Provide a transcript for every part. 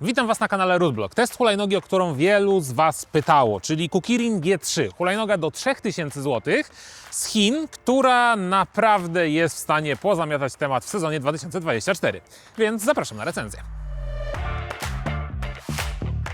Witam Was na kanale Rootblock. Test hulajnogi, o którą wielu z Was pytało, czyli Kukirin G3. Hulajnoga do 3000 zł z Chin, która naprawdę jest w stanie pozamiatać temat w sezonie 2024. Więc zapraszam na recenzję.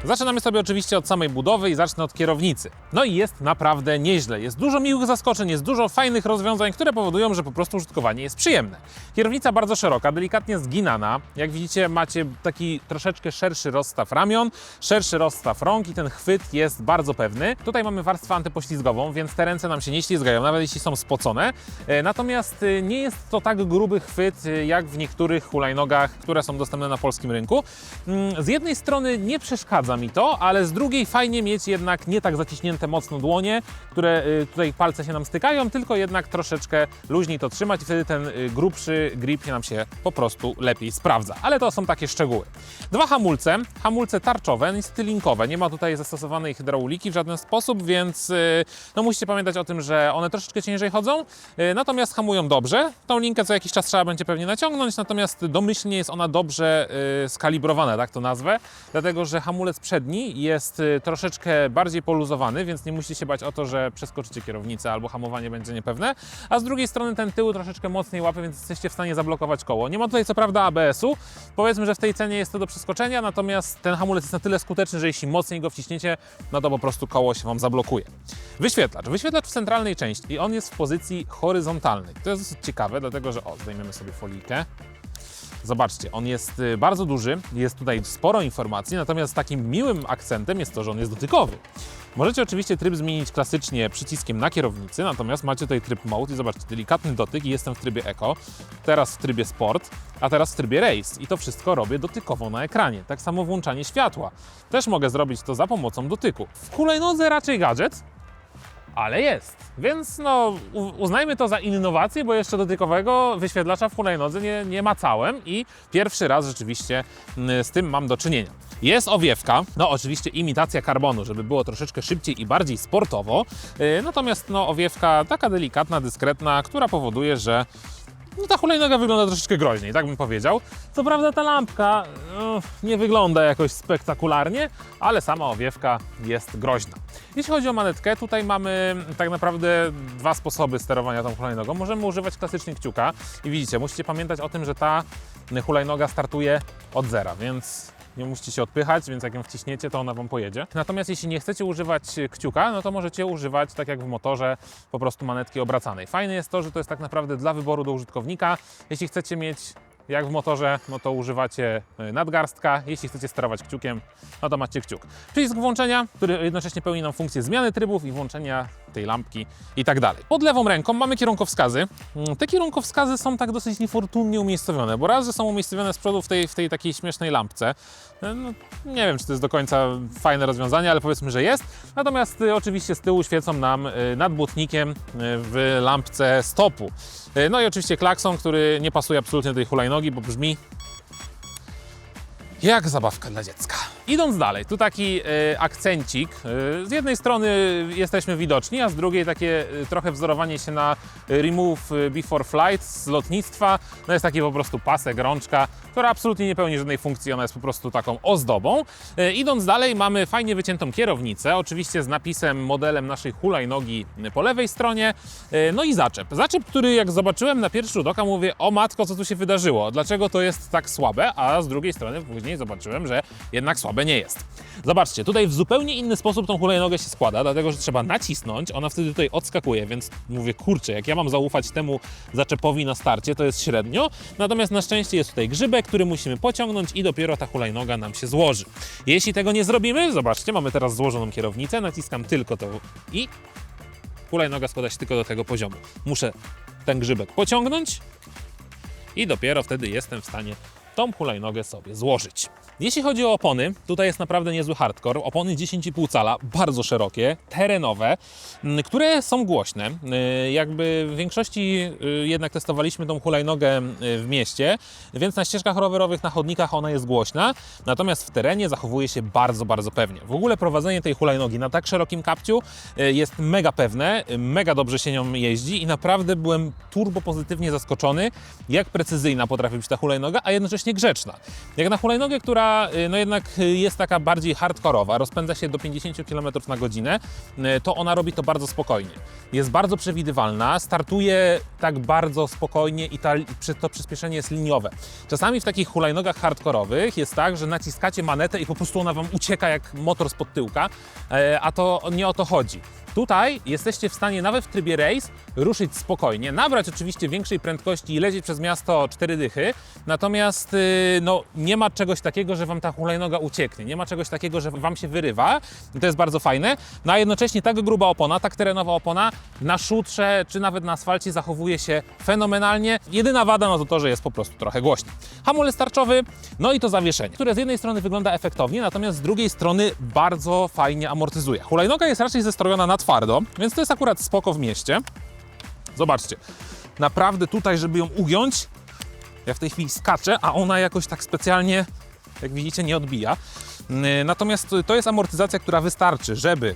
Zaczynamy sobie oczywiście od samej budowy i zacznę od kierownicy. No i jest naprawdę nieźle. Jest dużo miłych zaskoczeń, jest dużo fajnych rozwiązań, które powodują, że po prostu użytkowanie jest przyjemne. Kierownica bardzo szeroka, delikatnie zginana. Jak widzicie, macie taki troszeczkę szerszy rozstaw ramion, szerszy rozstaw rąk i ten chwyt jest bardzo pewny. Tutaj mamy warstwę antypoślizgową, więc te ręce nam się nie ślizgają, nawet jeśli są spocone. E, Natomiast e, nie jest to tak gruby chwyt, e, jak w niektórych hulajnogach, które są dostępne na polskim rynku. Mm, Z jednej strony nie przeszkadza mi to, ale z drugiej fajnie mieć jednak nie tak zaciśnięte mocno dłonie, które y, tutaj palce się nam stykają, tylko jednak troszeczkę luźniej to trzymać i wtedy ten y, grubszy grip nam się po prostu lepiej sprawdza. Ale to są takie szczegóły. Dwa hamulce, hamulce tarczowe, niestety linkowe. Nie ma tutaj zastosowanej hydrauliki w żaden sposób, więc y, no musicie pamiętać o tym, że one troszeczkę ciężej chodzą, natomiast hamują dobrze. Tą linkę co jakiś czas trzeba będzie pewnie naciągnąć, natomiast domyślnie jest ona dobrze skalibrowana, tak to nazwę, dlatego że hamulec przedni jest y, troszeczkę bardziej poluzowany, więc nie musicie się bać o to, że przeskoczycie kierownicę albo hamowanie będzie niepewne, a z drugiej strony ten tył troszeczkę mocniej łapie, więc jesteście w stanie zablokować koło. Nie ma tutaj co prawda ABS-u, powiedzmy, że w tej cenie jest to do przeskoczenia, natomiast ten hamulec jest na tyle skuteczny, że jeśli mocniej go wciśniecie, no to po prostu koło się Wam zablokuje. Wyświetlacz. Wyświetlacz w centralnej części i on jest w pozycji horyzontalnej. To jest dosyć ciekawe, dlatego że, o, zdejmiemy sobie folijkę. Zobaczcie, on jest y, bardzo duży, jest tutaj sporo informacji, natomiast takim miłym akcentem jest to, że on jest dotykowy. Możecie oczywiście tryb zmienić klasycznie przyciskiem na kierownicy, natomiast macie tutaj tryb mode i zobaczcie, delikatny dotyk i jestem w trybie eco, teraz w trybie sport, a teraz w trybie race i to wszystko robię dotykowo na ekranie. Tak samo włączanie światła. Też mogę zrobić to za pomocą dotyku. W hulajnodze raczej gadżet, ale jest. Więc no, uznajmy to za innowację, bo jeszcze dotykowego wyświetlacza w hulajnodze nie, nie macałem i pierwszy raz rzeczywiście mm, z tym mam do czynienia. Jest owiewka, no oczywiście imitacja karbonu, żeby było troszeczkę szybciej i bardziej sportowo, yy, natomiast no owiewka taka delikatna, dyskretna, która powoduje, że no ta hulajnoga wygląda troszeczkę groźniej, tak bym powiedział. Co prawda ta lampka nie wygląda jakoś spektakularnie, ale sama owiewka jest groźna. Jeśli chodzi o manetkę, tutaj mamy tak naprawdę dwa sposoby sterowania tą hulajnogą. Możemy używać klasycznie kciuka i widzicie, musicie pamiętać o tym, że ta hulajnoga startuje od zera, więc nie musicie się odpychać, więc jak ją wciśniecie, to ona Wam pojedzie. Natomiast jeśli nie chcecie używać kciuka, no to możecie używać, tak jak w motorze, po prostu manetki obracanej. Fajne jest to, że to jest tak naprawdę dla wyboru do użytkownika. Jeśli chcecie mieć jak w motorze, no to używacie y, nadgarstka. Jeśli chcecie sterować kciukiem, no to macie kciuk. Przycisk włączenia, który jednocześnie pełni nam funkcję zmiany trybów i włączenia tej lampki i tak dalej. Pod lewą ręką mamy kierunkowskazy. Mm, Te kierunkowskazy są tak dosyć niefortunnie umiejscowione, bo raz, że są umiejscowione z przodu w tej, w tej takiej śmiesznej lampce. No, nie wiem, czy to jest do końca fajne rozwiązanie, ale powiedzmy, że jest. Natomiast y, oczywiście z tyłu świecą nam y, nad błotnikiem w lampce stopu. No i oczywiście klakson, który nie pasuje absolutnie do tej hulajnogi, bo brzmi jak zabawka dla dziecka. Idąc dalej, tu taki e, akcencik. E, z jednej strony jesteśmy widoczni, a z drugiej takie e, trochę wzorowanie się na Remove Before Flight z lotnictwa. No jest taki po prostu pasek, rączka, która absolutnie nie pełni żadnej funkcji, ona jest po prostu taką ozdobą. E, idąc dalej, mamy fajnie wyciętą kierownicę, oczywiście z napisem, modelem naszej hulajnogi po lewej stronie. E, no i zaczep. Zaczep, który jak zobaczyłem na pierwszy rzut oka, mówię, o matko, co tu się wydarzyło? Dlaczego to jest tak słabe? A z drugiej strony później zobaczyłem, że jednak słabe nie jest. Zobaczcie, tutaj w zupełnie inny sposób tą hulajnogę się składa, dlatego że trzeba nacisnąć, ona wtedy tutaj odskakuje, więc mówię, kurczę, jak ja mam zaufać temu zaczepowi na starcie, to jest średnio. Natomiast na szczęście jest tutaj grzybek, który musimy pociągnąć i dopiero ta hulajnoga nam się złoży. Jeśli tego nie zrobimy, zobaczcie, mamy teraz złożoną kierownicę, naciskam tylko to i hulajnoga składa się tylko do tego poziomu. Muszę ten grzybek pociągnąć i dopiero wtedy jestem w stanie tą hulajnogę sobie złożyć. Jeśli chodzi o opony, tutaj jest naprawdę niezły hardcore. Opony 10,5 cala, bardzo szerokie, terenowe, m, które są głośne. Y, Jakby w większości y, jednak testowaliśmy tą hulajnogę y, w mieście, więc na ścieżkach rowerowych, na chodnikach ona jest głośna, natomiast w terenie zachowuje się bardzo, bardzo pewnie. W ogóle prowadzenie tej hulajnogi na tak szerokim kapciu jest mega pewne, mega dobrze się nią jeździ i naprawdę byłem turbo pozytywnie zaskoczony, jak precyzyjna potrafi być ta hulajnoga, a jednocześnie jednocześnie grzeczna. Jak na hulajnogę, która y, no jednak y, jest taka bardziej hardkorowa, rozpędza się do 50 km na godzinę, y, to ona robi to bardzo spokojnie. Jest bardzo przewidywalna, startuje tak bardzo spokojnie i ta, to przyspieszenie jest liniowe. Czasami w takich hulajnogach hardkorowych jest tak, że naciskacie manetę i po prostu ona wam ucieka jak motor spod tyłka, e, a to nie o to chodzi. Tutaj jesteście w stanie nawet w trybie race ruszyć spokojnie, nabrać oczywiście większej prędkości i lecieć przez miasto cztery dychy, natomiast y, no, nie ma czegoś takiego, że wam ta hulajnoga ucieknie, nie ma czegoś takiego, że wam się wyrywa to jest bardzo fajne, no a jednocześnie tak gruba opona, tak terenowa opona na szutrze czy nawet na asfalcie zachowuje się fenomenalnie. Jedyna wada no to to, że jest po prostu trochę głośno. Hamulec tarczowy, no i to zawieszenie, które z jednej strony wygląda efektownie, natomiast z drugiej strony bardzo fajnie amortyzuje. Hulajnoga jest raczej zestrojona na twardo, więc to jest akurat spoko w mieście. Zobaczcie, naprawdę tutaj, żeby ją ugiąć, ja w tej chwili skaczę, a ona jakoś tak specjalnie, jak widzicie, nie odbija. Yy, Natomiast to jest amortyzacja, która wystarczy, żeby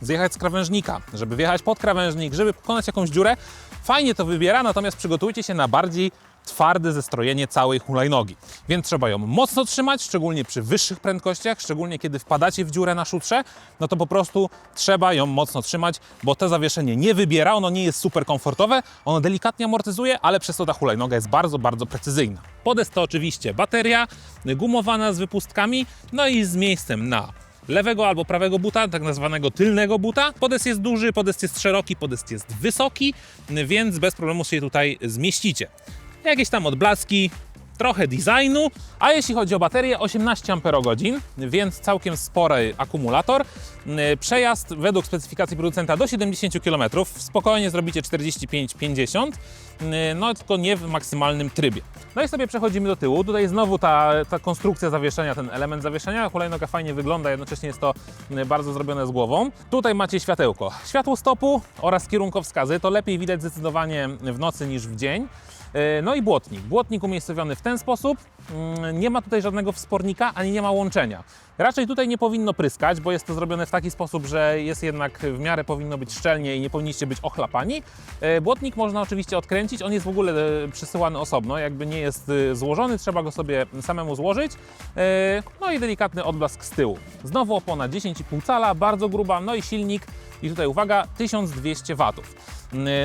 zjechać z krawężnika, żeby wjechać pod krawężnik, żeby pokonać jakąś dziurę. Fajnie to wybiera, natomiast przygotujcie się na bardziej twarde zestrojenie całej hulajnogi. Więc trzeba ją mocno trzymać, szczególnie przy wyższych prędkościach, szczególnie kiedy wpadacie w dziurę na szutrze, no to po prostu trzeba ją mocno trzymać, bo to zawieszenie nie wybiera, ono nie jest super komfortowe, ono delikatnie amortyzuje, ale przez to ta hulajnoga jest bardzo, bardzo precyzyjna. Podest to oczywiście bateria gumowana z wypustkami, no i z miejscem na lewego albo prawego buta, tak nazwanego tylnego buta. Podest jest duży, podest jest szeroki, podest jest wysoki, więc bez problemu się tutaj zmieścicie. Jakieś tam odblaski, trochę designu, a jeśli chodzi o baterię 18 Ah, więc całkiem spory akumulator. Yy, Przejazd według specyfikacji producenta do 70 km, spokojnie zrobicie 45-50, yy, no tylko nie w maksymalnym trybie. No i sobie przechodzimy do tyłu. Tutaj znowu ta, ta konstrukcja zawieszenia, ten element zawieszenia. Hulajnoga fajnie wygląda, jednocześnie jest to yy, bardzo zrobione z głową. Tutaj macie światełko. Światło stopu oraz kierunkowskazy. To lepiej widać zdecydowanie w nocy niż w dzień. E, No i błotnik. Błotnik umiejscowiony w ten sposób. Mm, Nie ma tutaj żadnego wspornika, ani nie ma łączenia. Raczej tutaj nie powinno pryskać, bo jest to zrobione w taki sposób, że jest jednak w miarę powinno być szczelnie i nie powinniście być ochlapani. E, Błotnik można oczywiście odkręcić, on jest w ogóle e, przysyłany osobno, jakby nie jest e, złożony, trzeba go sobie samemu złożyć. No i delikatny odblask z tyłu. Znowu opona 10,5 cala, bardzo gruba, no i silnik i tutaj uwaga, 1200 watów.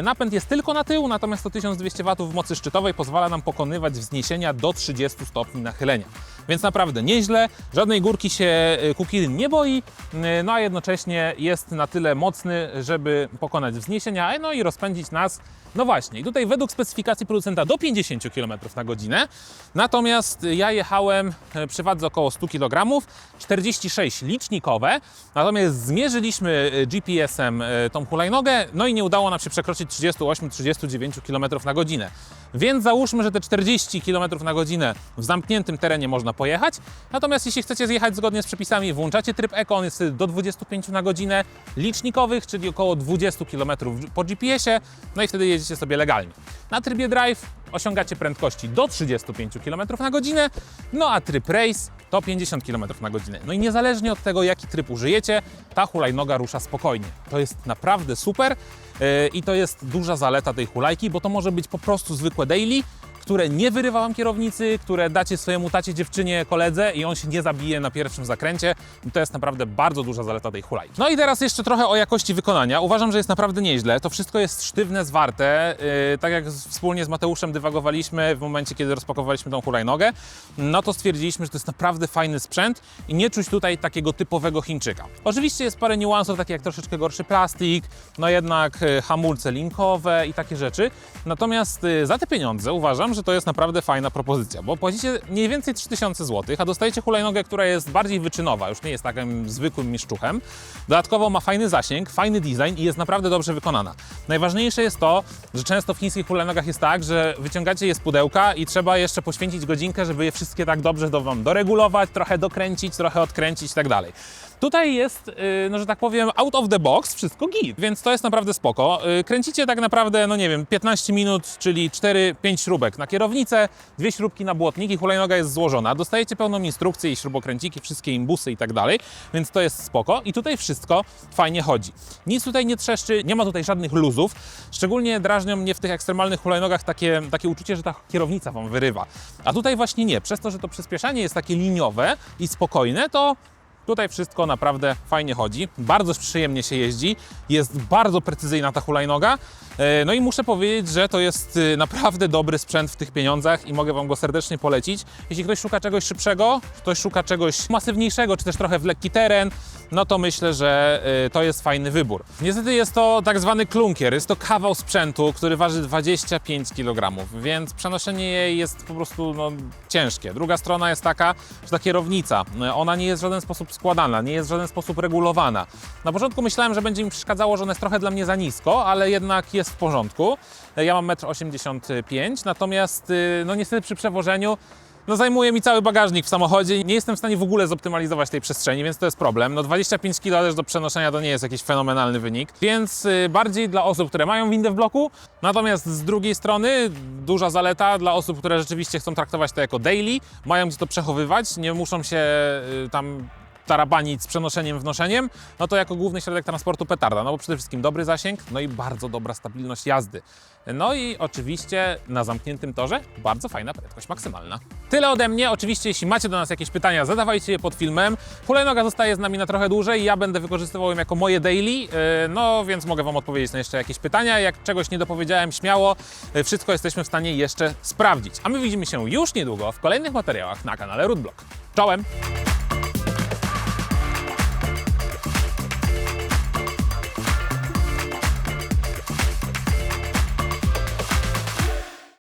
Napęd jest tylko na tył, natomiast to 1200 W mocy szczytowej pozwala nam pokonywać wzniesienia do 30 stopni nachylenia. Więc naprawdę nieźle, żadnej górki się yy, Kukirin nie boi, yy, no a jednocześnie jest na tyle mocny, żeby pokonać wzniesienia, no i rozpędzić nas, no właśnie, i tutaj według specyfikacji producenta do 50 km na godzinę, natomiast ja jechałem e, przy wadze około 100 kg, 46 licznikowe, natomiast zmierzyliśmy GPS-em tą hulajnogę, no i nie udało nam się przekroczyć 38-39 km na godzinę. Więc załóżmy, że te 40 km na godzinę w zamkniętym terenie można pojechać. Natomiast jeśli chcecie zjechać zgodnie z przepisami, włączacie tryb Eco, on jest do 25 na godzinę licznikowych, czyli około 20 km po GPS-ie, no i wtedy jedziecie sobie legalnie. Na trybie Drive osiągacie prędkości do 35 km na godzinę, no a tryb Race to 50 km na godzinę. No i niezależnie od tego, jaki tryb użyjecie, ta hulajnoga rusza spokojnie. To jest naprawdę super yy, i to jest duża zaleta tej hulajki, bo to może być po prostu zwykłe daily, które nie wyrywa wam kierownicy, które dacie swojemu tacie, dziewczynie, koledze i on się nie zabije na pierwszym zakręcie. To jest naprawdę bardzo duża zaleta tej hulajki. No i teraz jeszcze trochę o jakości wykonania. Uważam, że jest naprawdę nieźle. To wszystko jest sztywne, zwarte. Yy, tak jak wspólnie z Mateuszem dywagowaliśmy w momencie, kiedy rozpakowaliśmy tą hulajnogę, no to stwierdziliśmy, że to jest naprawdę fajny sprzęt i nie czuć tutaj takiego typowego Chińczyka. Oczywiście jest parę niuansów, takie jak troszeczkę gorszy plastik, no jednak y, hamulce linkowe i takie rzeczy. Natomiast y, za te pieniądze uważam, że to jest naprawdę fajna propozycja, bo płacicie mniej więcej 3000 zł, a dostajecie hulajnogę, która jest bardziej wyczynowa, już nie jest takim zwykłym mieszczuchem. Dodatkowo ma fajny zasięg, fajny design i jest naprawdę dobrze wykonana. Najważniejsze jest to, że często w chińskich hulajnogach jest tak, że wyciągacie je z pudełka i trzeba jeszcze poświęcić godzinkę, żeby je wszystkie tak dobrze do wam doregulować, trochę dokręcić, trochę odkręcić i tak dalej. Tutaj jest, y, no że tak powiem, out of the box wszystko git, więc to jest naprawdę spoko. Y, Kręcicie tak naprawdę, no nie wiem, 15 minut, czyli 4-5 śrubek na kierownicę, dwie śrubki na błotnik i hulajnoga jest złożona. Dostajecie pełną instrukcję i śrubokręciki, wszystkie imbusy i tak dalej, więc to jest spoko. I tutaj wszystko fajnie chodzi. Nic tutaj nie trzeszczy, nie ma tutaj żadnych luzów. Szczególnie drażnią mnie w tych ekstremalnych hulajnogach takie, takie uczucie, że ta kierownica Wam wyrywa. A tutaj właśnie nie. Przez to, że to przyspieszanie jest takie liniowe i spokojne, to Tutaj wszystko naprawdę fajnie chodzi, bardzo przyjemnie się jeździ, jest bardzo precyzyjna ta hulajnoga. E, No i muszę powiedzieć, że to jest y, naprawdę dobry sprzęt w tych pieniądzach i mogę Wam go serdecznie polecić. Jeśli ktoś szuka czegoś szybszego, ktoś szuka czegoś masywniejszego, czy też trochę w lekki teren, no to myślę, że y, to jest fajny wybór. Niestety jest to tak zwany klunkier, jest to kawał sprzętu, który waży 25 kg, więc przenoszenie jej jest po prostu no, ciężkie. Druga strona jest taka, że ta kierownica, ona nie jest w żaden sposób składana, nie jest w żaden sposób regulowana. Na początku myślałem, że będzie mi przeszkadzało, że ona jest trochę dla mnie za nisko, ale jednak jest w porządku. Ja mam 1,85 m, natomiast y, no niestety przy przewożeniu no zajmuje mi cały bagażnik w samochodzie. Nie jestem w stanie w ogóle zoptymalizować tej przestrzeni, więc to jest problem. No 25 kg też do przenoszenia to nie jest jakiś fenomenalny wynik, więc y, bardziej dla osób, które mają windę w bloku. Natomiast z drugiej strony duża zaleta dla osób, które rzeczywiście chcą traktować to jako daily, mają gdzie to przechowywać, nie muszą się y, tam tarabanić z przenoszeniem, wnoszeniem, no to jako główny środek transportu petarda, no bo przede wszystkim dobry zasięg, no i bardzo dobra stabilność jazdy. No i oczywiście na zamkniętym torze bardzo fajna prędkość maksymalna. Tyle ode mnie. Oczywiście, jeśli macie do nas jakieś pytania, zadawajcie je pod filmem. Hulajnoga zostaje z nami na trochę dłużej. Ja będę wykorzystywał ją jako moje daily, yy, no więc mogę Wam odpowiedzieć na jeszcze jakieś pytania. Jak czegoś nie dopowiedziałem, śmiało, yy, wszystko jesteśmy w stanie jeszcze sprawdzić. A my widzimy się już niedługo w kolejnych materiałach na kanale Rootblock. Czołem!